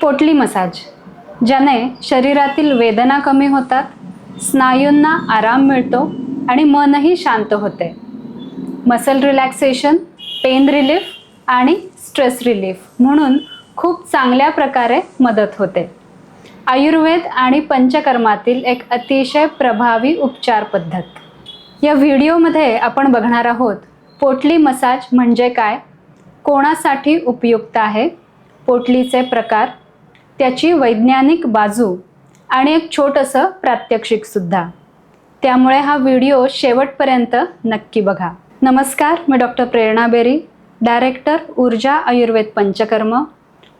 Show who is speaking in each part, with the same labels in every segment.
Speaker 1: पोटली मसाज ज्याने शरीरातील वेदना कमी होतात स्नायूंना आराम मिळतो आणि मनही शांत होते. मसल रिलॅक्सेशन पेन रिलीफ आणि स्ट्रेस रिलीफ म्हणून खूप चांगल्या प्रकारे मदत होते. आयुर्वेद आणि पंचकर्मातील एक अतिशय प्रभावी उपचार पद्धत. या व्हिडिओमध्ये आपण बघणार आहोत पोटली मसाज म्हणजे काय कोणासाठी उपयुक्त आहे पोटलीचे प्रकार त्याची वैज्ञानिक बाजू आणि एक छोटंसं प्रात्यक्षिकसुद्धा त्यामुळे हा व्हिडिओ शेवटपर्यंत नक्की बघा. नमस्कार मी डॉक्टर प्रेरणा बेरी डायरेक्टर ऊर्जा आयुर्वेद पंचकर्म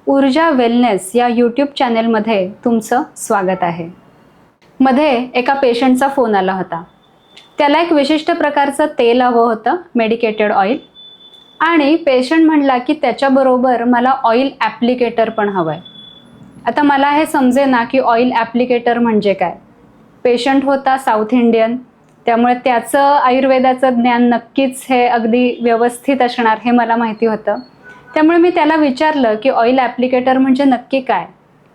Speaker 1: ऊर्जा वेलनेस या यूट्यूब चॅनेलमध्ये तुमचं स्वागत आहे. मध्ये एका पेशंटचा फोन आला होता. त्याला एक विशिष्ट प्रकारचं तेल हवं होतं मेडिकेटेड ऑइल आणि पेशंट म्हणला की त्याच्याबरोबर मला ऑइल ॲप्लिकेटर पण हवं आहे आता मला हे समजे ना की ऑइल ॲप्लिकेटर म्हणजे काय? पेशंट होता साऊथ इंडियन त्यामुळे त्याचं आयुर्वेदाचं ज्ञान नक्कीच हे अगदी व्यवस्थित असणार हे मला माहिती होतं. त्यामुळे मी त्याला विचारलं की ऑइल ॲप्लिकेटर म्हणजे नक्की काय?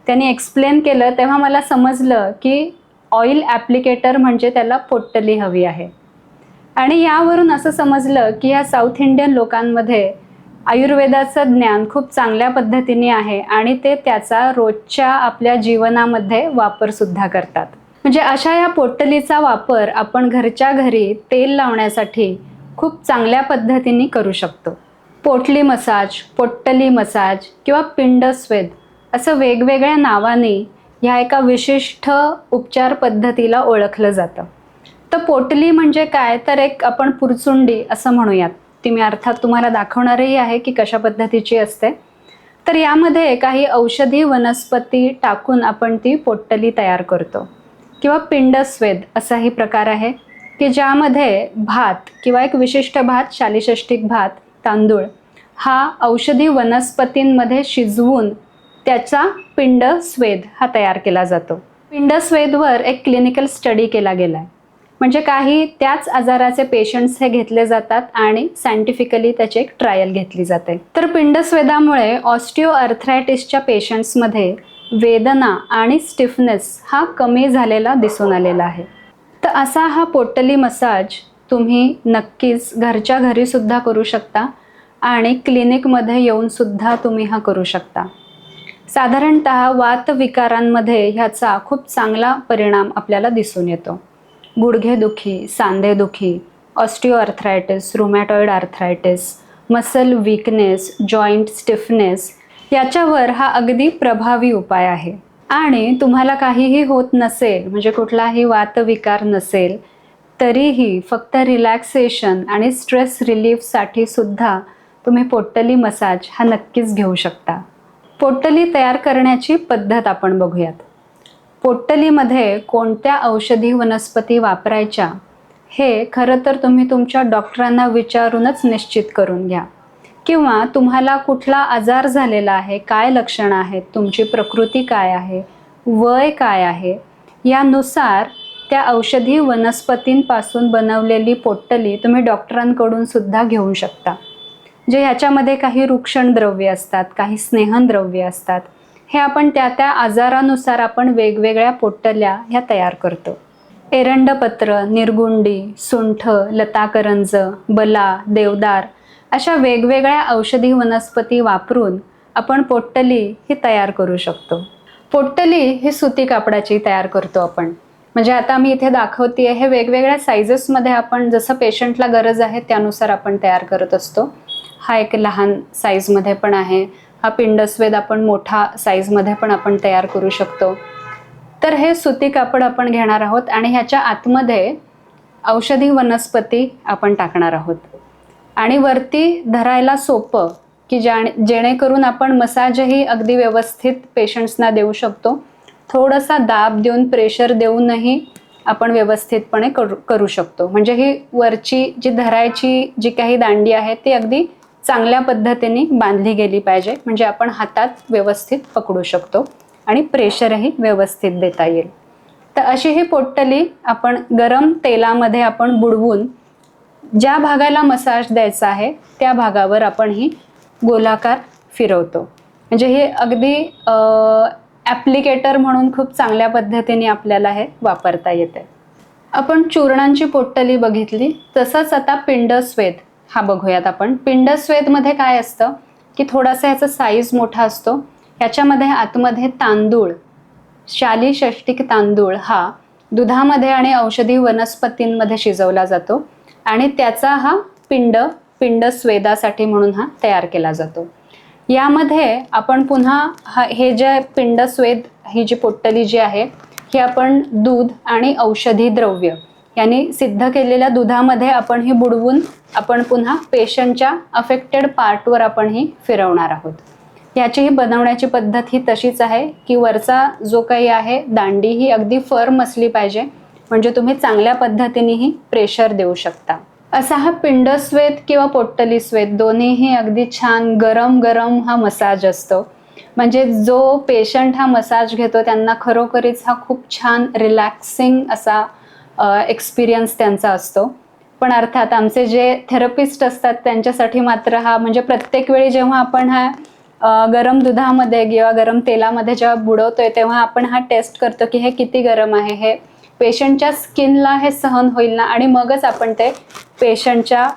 Speaker 1: त्याने एक्सप्लेन केलं तेव्हा मला समजलं की ऑइल ॲप्लिकेटर म्हणजे त्याला पोट्टली हवी आहे. आणि यावरून असं समजलं की या साऊथ इंडियन लोकांमध्ये आयुर्वेदाचं ज्ञान खूप चांगल्या पद्धतीने आहे आणि ते त्याचा रोजच्या आपल्या जीवनामध्ये वापरसुद्धा करतात. म्हणजे अशा या पोटलीचा वापर आपण घरच्या घरी तेल लावण्यासाठी खूप चांगल्या पद्धतीने करू शकतो. पोटली मसाज पोट्टली मसाज किंवा पिंडस्वेद असं वेगवेगळ्या नावाने ह्या एका विशिष्ट उपचार पद्धतीला ओळखलं जातं. तर पोटली म्हणजे काय? तर एक आपण पुरचुंडी असं म्हणूयात. ती मी अर्थात तुम्हाला दाखवणारही आहे की कशा पद्धतीची असते. तर यामध्ये काही औषधी वनस्पती टाकून आपण ती पोट्टली तयार करतो. किंवा पिंडस्वेद असाही प्रकार आहे की ज्यामध्ये भात किंवा एक विशिष्ट भात शालिषष्टिक भात तांदूळ हा औषधी वनस्पतींमध्ये शिजवून त्याचा पिंड स्वेद हा तयार केला जातो. पिंड स्वेदवर एक क्लिनिकल स्टडी केला गेला आहे म्हणजे काही त्याच आजाराचे पेशंट्स हे घेतले जातात आणि सायंटिफिकली त्याची एक ट्रायल घेतली जाते. तर पिंडस्वेदामुळे ऑस्टिओ अर्थरायटिसच्या पेशंट्समध्ये वेदना आणि स्टिफनेस हा कमी झालेला दिसून आलेला आहे. तर असा हा पोटली मसाज तुम्ही नक्कीच घरच्या घरीसुद्धा करू शकता आणि क्लिनिकमध्ये येऊनसुद्धा तुम्ही हा करू शकता. साधारणत वातविकारांमध्ये ह्याचा खूप चांगला परिणाम आपल्याला दिसून येतो. गुडघेदुखी सांधेदुखी osteoarthritis rheumatoid arthritis muscle weakness joint stiffness याच्यावर हा अगदी प्रभावी उपाय आहे. आणि तुम्हाला काहीही होत नसेल म्हणजे कुठलाही वातविकार नसेल तरीही फक्त रिलॅक्सेशन आणि स्ट्रेस रिलीफसाठी सुद्धा तुम्ही पोट्टली मसाज हा नक्कीच घेऊ शकता. पोट्टली तयार करण्याची पद्धत आपण बघूयात. पोट्टलीमध्ये कोणत्या औषधी वनस्पती वापरायच्या हे खरं तर तुम्ही तुमच्या डॉक्टरांना विचारूनच निश्चित करून घ्या. किंवा तुम्हाला कुठला आजार झालेला आहे काय लक्षणं आहेत तुमची प्रकृती काय आहे वय काय आहे यानुसार त्या औषधी वनस्पतींपासून बनवलेली पोट्टली तुम्ही डॉक्टरांकडून सुद्धा घेऊ शकता. जे ह्याच्यामध्ये काही रुक्षण द्रव्य असतात काही स्नेहन द्रव्य असतात हे आपण त्या त्या आजारानुसार आपण वेगवेगळ्या पोट्टल्या ह्या तयार करतो. एरंडपत्र निर्गुंडी सुंठ लताकरंज बला देवदार अशा वेगवेगळ्या औषधी वनस्पती वापरून आपण पोट्टली ही तयार करू शकतो. पोट्टली ही सुती कापडाची तयार करतो आपण. म्हणजे आता मी इथे दाखवते हे वेगवेगळ्या सायझेसमध्ये आपण जसं पेशंटला गरज आहे त्यानुसार आपण तयार करत असतो. हा एक लहान साईजमध्ये पण आहे. हा पिंडस्वेद आपण मोठा साईजमध्ये पण आपण तयार करू शकतो. तर हे सुती कापड आपण घेणार आहोत आणि ह्याच्या आतमध्ये औषधी वनस्पती आपण टाकणार आहोत. आणि वरती धरायला सोपं की ज्या जेणेकरून आपण मसाजही अगदी व्यवस्थित पेशंट्सना देऊ शकतो. थोडासा दाब देऊन प्रेशर देऊनही आपण व्यवस्थितपणे करू करू शकतो. म्हणजे ही वरची जी धरायची जी काही दांडी आहे ती अगदी चांगल्या पद्धतीने बांधली गेली पाहिजे. म्हणजे आपण हातात व्यवस्थित पकडू शकतो आणि प्रेशरही व्यवस्थित देता येईल. तर अशी ही पोट्टली आपण गरम तेलामध्ये आपण बुडवून ज्या भागाला मसाज द्यायचा आहे त्या भागावर आपण ही गोलाकार फिरवतो. म्हणजे हे अगदी ॲप्लिकेटर म्हणून खूप चांगल्या पद्धतीने आपल्याला हे वापरता येते. आपण चूर्णांची पोट्टली बघितली तसंच आता पिंडस्वेद हा बघूयात आपण. पिंडस्वेदमध्ये काय असतं? की थोडासा याचा साईज मोठा असतो. याच्यामध्ये आतमध्ये तांदूळ शाली षष्टिक तांदूळ हा दुधामध्ये आणि औषधी वनस्पतींमध्ये शिजवला जातो आणि त्याचा हा पिंड पिंड स्वेदासाठी म्हणून हा तयार केला जातो. यामध्ये आपण पुन्हा हा हे जे पिंड स्वेद ही जी पोट्टली जी आहे ही आपण दूध आणि औषधी द्रव्य यांनी सिद्ध केलेल्या दुधामध्ये आपण ही बुडवून आपण पुन्हा पेशंटच्या अफेक्टेड पार्टवर आपण ही फिरवणार आहोत. ह्याचीही बनवण्याची पद्धत ही तशीच आहे की वरचा जो काही आहे दांडी ही अगदी फर्म असली पाहिजे. म्हणजे तुम्ही चांगल्या पद्धतीनेही प्रेशर देऊ शकता. असा हा पिंडस्वेद किंवा पोट्टली स्वेद दोन्हीही अगदी छान गरम गरम हा मसाज असतो. म्हणजे जो पेशंट हा मसाज घेतो त्यांना खरोखरीच हा खूप छान रिलॅक्सिंग असा एक्सपिरियन्स त्यांचा असतो. पण अर्थात आमचे जे थेरपिस्ट असतात त्यांच्यासाठी मात्र हा म्हणजे प्रत्येक वेळी जेव्हा आपण हा गरम दुधामध्ये किंवा गरम तेलामध्ये जेव्हा बुडवतोय तेव्हा आपण हा टेस्ट करतो की हे किती गरम आहे हे पेशंटच्या स्किनला हे सहन होईल ना? आणि मगच आपण ते पेशंटच्या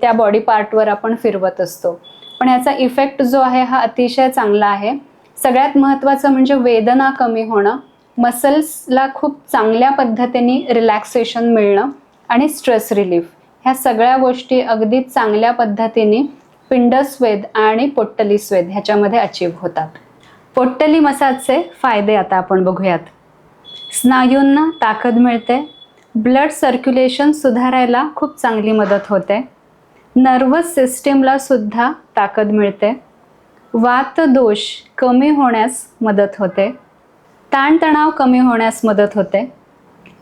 Speaker 1: त्या बॉडी पार्टवर आपण फिरवत असतो. पण याचा इफेक्ट जो आहे हा अतिशय चांगला आहे. सगळ्यात महत्त्वाचं म्हणजे वेदना कमी होणं. मसल्सला खूप चांगल्या पद्धतीने रिलॅक्सेशन मिळणं आणि स्ट्रेस रिलीफ ह्या सगळ्या गोष्टी अगदी चांगल्या पद्धतीने पिंडस्वेद आणि पोट्टली स्वेद ह्याच्यामध्ये अचीव होतात. पोट्टली मसाजचे फायदे आता आपण बघूयात. स्नायूंना ताकद मिळते ब्लड सर्क्युलेशन सुधारायला खूप चांगली मदत होते नर्वस सिस्टीमला सुद्धा ताकद मिळते वात दोष कमी होण्यास मदत होते ताणतणाव कमी होण्यास मदत होते.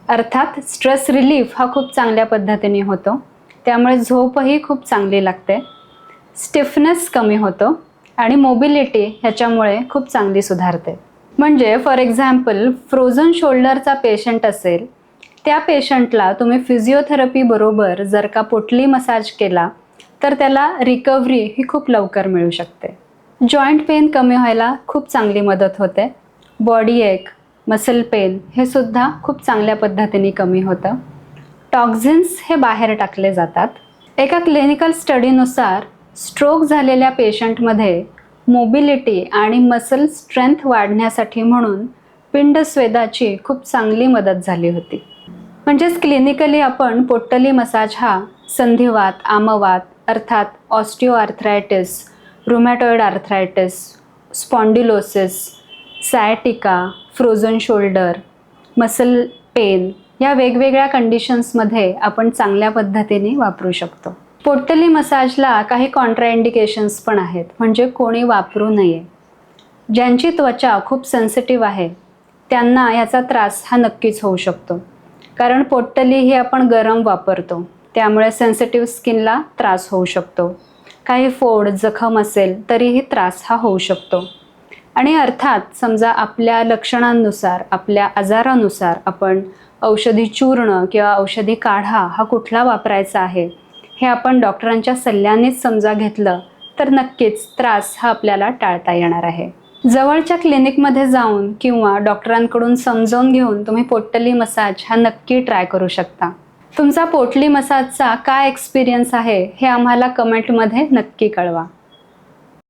Speaker 1: अर्थात स्ट्रेस रिलीफ हा खूप चांगल्या पद्धतीने होतो. त्यामुळे झोपही खूप चांगली लागते. स्टिफनेस कमी होतो आणि मोबिलिटी ह्याच्यामुळे खूप चांगली सुधारते. म्हणजे फॉर एक्झाम्पल फ्रोझन शोल्डरचा पेशंट असेल त्या पेशंटला तुम्ही फिजिओथेरपी बरोबर जर का पोटली मसाज केला तर त्याला रिकव्हरी ही खूप लवकर मिळू शकते. जॉईंट पेन कमी व्हायला खूप चांगली मदत होते. बॉडी एक मसल पेन हे सुद्धा खूप चांगल्या पद्धतीने कमी होतं. टॉक्झिन्स हे बाहेर टाकले जातात. एका क्लिनिकल स्टडीनुसार स्ट्रोक झालेल्या पेशंटमध्ये मोबिलिटी आणि मसल स्ट्रेंथ वाढण्यासाठी म्हणून पिंडस्वेदाची खूप चांगली मदत झाली होती. म्हणजेच क्लिनिकली आपण पोट्टली मसाज हा संधिवात आमवात अर्थात osteoarthritis rheumatoid arthritis spondylosis sciatica frozen shoulder muscle pain या वेगवेगळ्या कंडिशन्समध्ये आपण चांगल्या पद्धतीने वापरू शकतो. पोटली मसाजला काही कॉन्ट्राइंडिकेशन्स पण आहेत म्हणजे कोणी वापरू नये. ज्यांची त्वचा खूप सेन्सिटिव्ह आहे त्यांना याचा त्रास हा नक्कीच होऊ शकतो. कारण पोट्टली ही आपण गरम वापरतो त्यामुळे सेन्सिटिव्ह स्किनला त्रास होऊ शकतो. काही फोड जखम असेल तरीही त्रास हा होऊ शकतो. आणि अर्थात समजा आपल्या लक्षणांनुसार आपल्या आजारानुसार आपण औषधी चूर्ण किंवा औषधी काढा हा कुठला वापरायचा आहे हे आपण डॉक्टरांच्या सल्ल्यानेच समजा घेतलं तर नक्कीच त्रास हा आपल्याला टाळता येणार आहे. जवळच्या क्लिनिकमध्ये जाऊन किंवा डॉक्टरांकडून समजावून घेऊन तुम्ही पोटली मसाज हा नक्की ट्राय करू शकता. तुमचा पोटली मसाजचा काय एक्सपिरियन्स आहे हे आम्हाला कमेंटमध्ये नक्की कळवा.